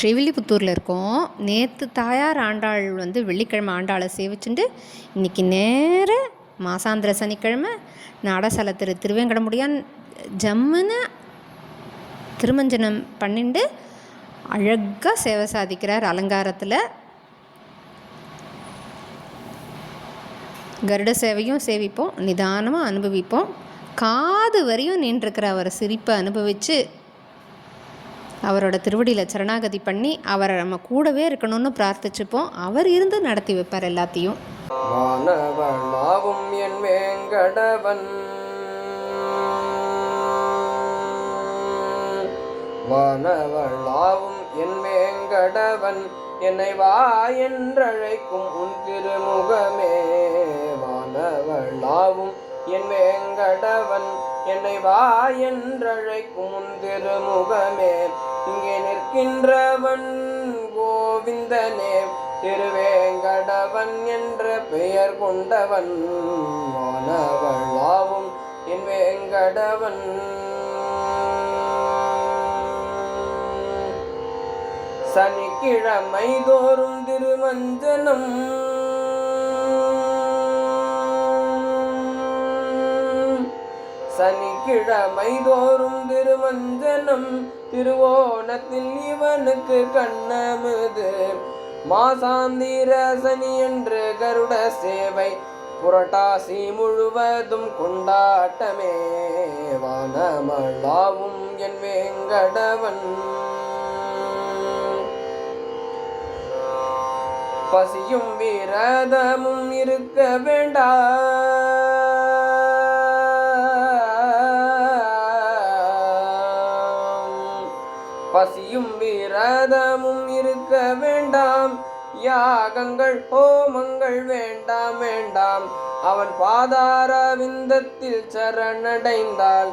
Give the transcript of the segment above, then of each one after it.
ஸ்ரீவில்லிபுத்தூரில் இருக்கோம். நேற்று தாயார் ஆண்டாள் வந்து வெள்ளிக்கிழமை ஆண்டாளை சேவிச்சுட்டு இன்றைக்கி நேர மாசாந்திர சனிக்கிழமை நாடசல திரு திருவேங்கடமுடியான் ஜம்முன்னு திருமஞ்சனம் பண்ணிண்டு அழகாக சேவை சாதிக்கிறார் அலங்காரத்தில். கருட சேவையும் சேவிப்போம் நிதானமாக அனுபவிப்போம். காது வரையும் நின்றுருக்கிற அவர் சிரிப்பை அனுபவித்து அவரோட திருவடியில் சரணாகதி பண்ணி அவரை நம்ம கூடவே இருக்கணும்னு பிரார்த்திச்சுப்போம். அவர் இருந்து நடத்தி வைப்பார் எல்லாத்தையும். வானவளாவும் என் வேங்கடவன். வானவளாவும் என் வேங்கடவன். என்னை வா என்றழைக்கும் உன் திருமுகமே. வானவளாவும் என் வேங்கடவன். என்னை வா என்றழைக்கும் உன் திருமுகமே. இங்கே நிற்கின்றவன் கோவிந்தனே திருவேங்கடவன் என்ற பெயர் கொண்டவன் மாணவளாவும் என் வேங்கடவன். சனிக்கிழமை தோறும் திருமஞ்சனம் சனிக்கிழமை தோறும் திருமஞ்சனம் திருவோணத்தில் இவனுக்கு கண்ணமுது. மாசாந்திர சனி என்று கருட சேவை புரட்டாசி முழுவதும் கொண்டாட்டமே. வானமல்லாவும் என் வேங்கடவன். பசியும் விரதமும் இருக்க வேண்டாம் யாகங்கள் ஹோமங்கள் வேண்டாம் வேண்டாம். அவன் பாதார விந்தத்தில் சரணடைந்தால்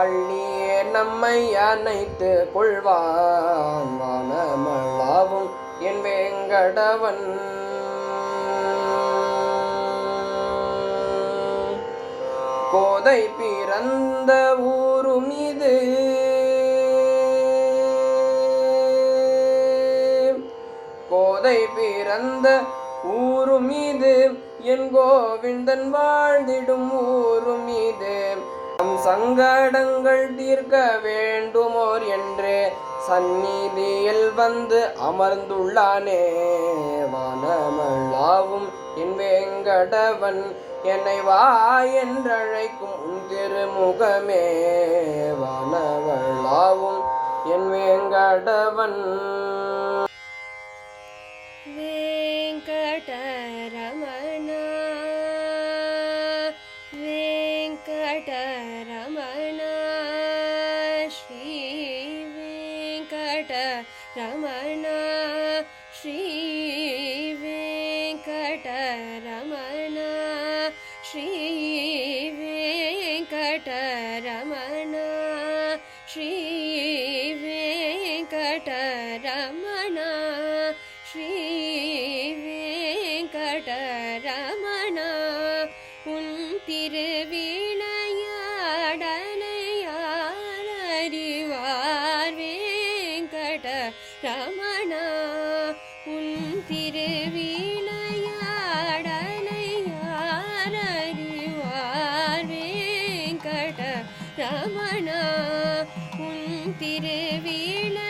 அள்ளியே நம்மை அணைத்து கொள்வான். வானமளாவும் என் வேங்கடவன். கோதை பிறந்த ஊரும் இது. கோதை பிறந்த ஊரும் இது என் கோவிந்தன் வாழ்ந்திடும் ஊரும் இது நம் சங்கடங்கள் தீர்க்க வேண்டுமோர் என்று சந்நிதியில் வந்து அமர்ந்துள்ளானே. வானமல்லாவும் என் வேங்கடவன் என்னை வா என்றழைக்கும் உன் திருமுகமே. வானவளாவும் என் வேங்கடவன். வெங்கடரமண உன் திருவிளையாடலையார் வேங்கட ரமண உன் திருவிளையாடலையார் வேங்கட ரமண உன் திருவிளையாடலையார்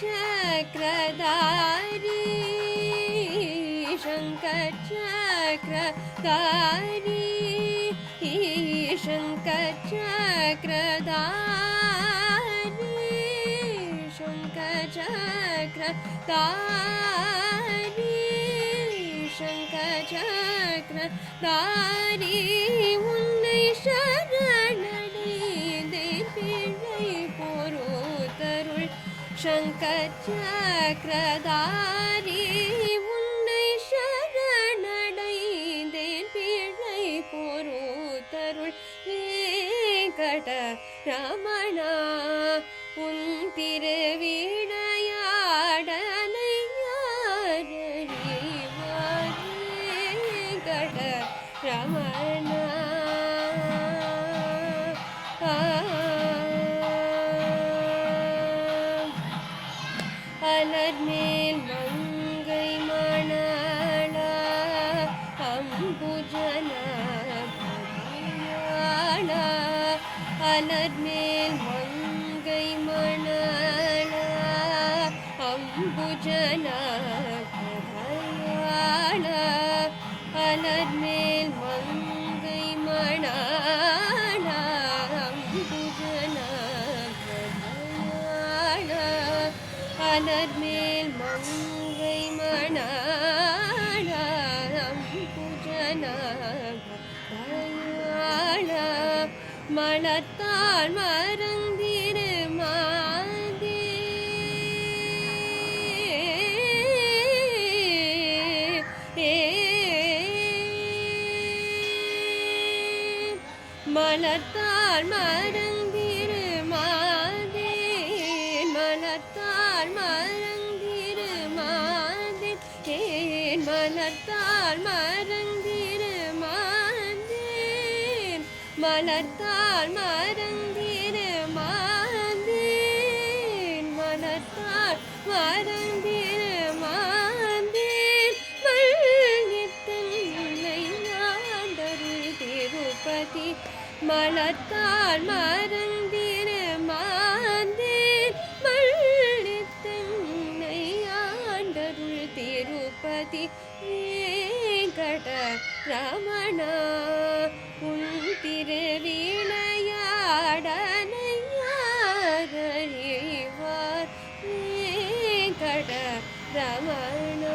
चक्रधारी शङ्कर चक्रधारी शङ्कर चक्रधारी शङ्कर चक्रधारी शङ्कर चक्रधारी उन्नै शरण சங்கச்சக்கரதாரி உன்னை சரணடைந்தேன். பிழை பொறுத்தருள் வேங்கட ரமணா உன் திருவிடையாடலை அம்புஜன அலர் மேல் மங்கை மணாளா அம்புஜன பரியாளா அலர்மேல் மங்கை மணாளம் புஜனாள மலத்தால் மறந்திரு மலத்தார் மறந்திரு மாதே. மலத்தார் மறந்திரு மாதே. ஏன் மலத்தார் மறந்திரு மாதே. மலத்தார் மறந்திரு மாதே. மலத்தார் மறந்திரு மலத்தால் மறந்திர மாந்தேன் மல்லித்தன்னை ஆண்டருள் திருப்பதி வேங்கட ரமணா உன் திருவிளையாடனையார் வேங்கட ரமணா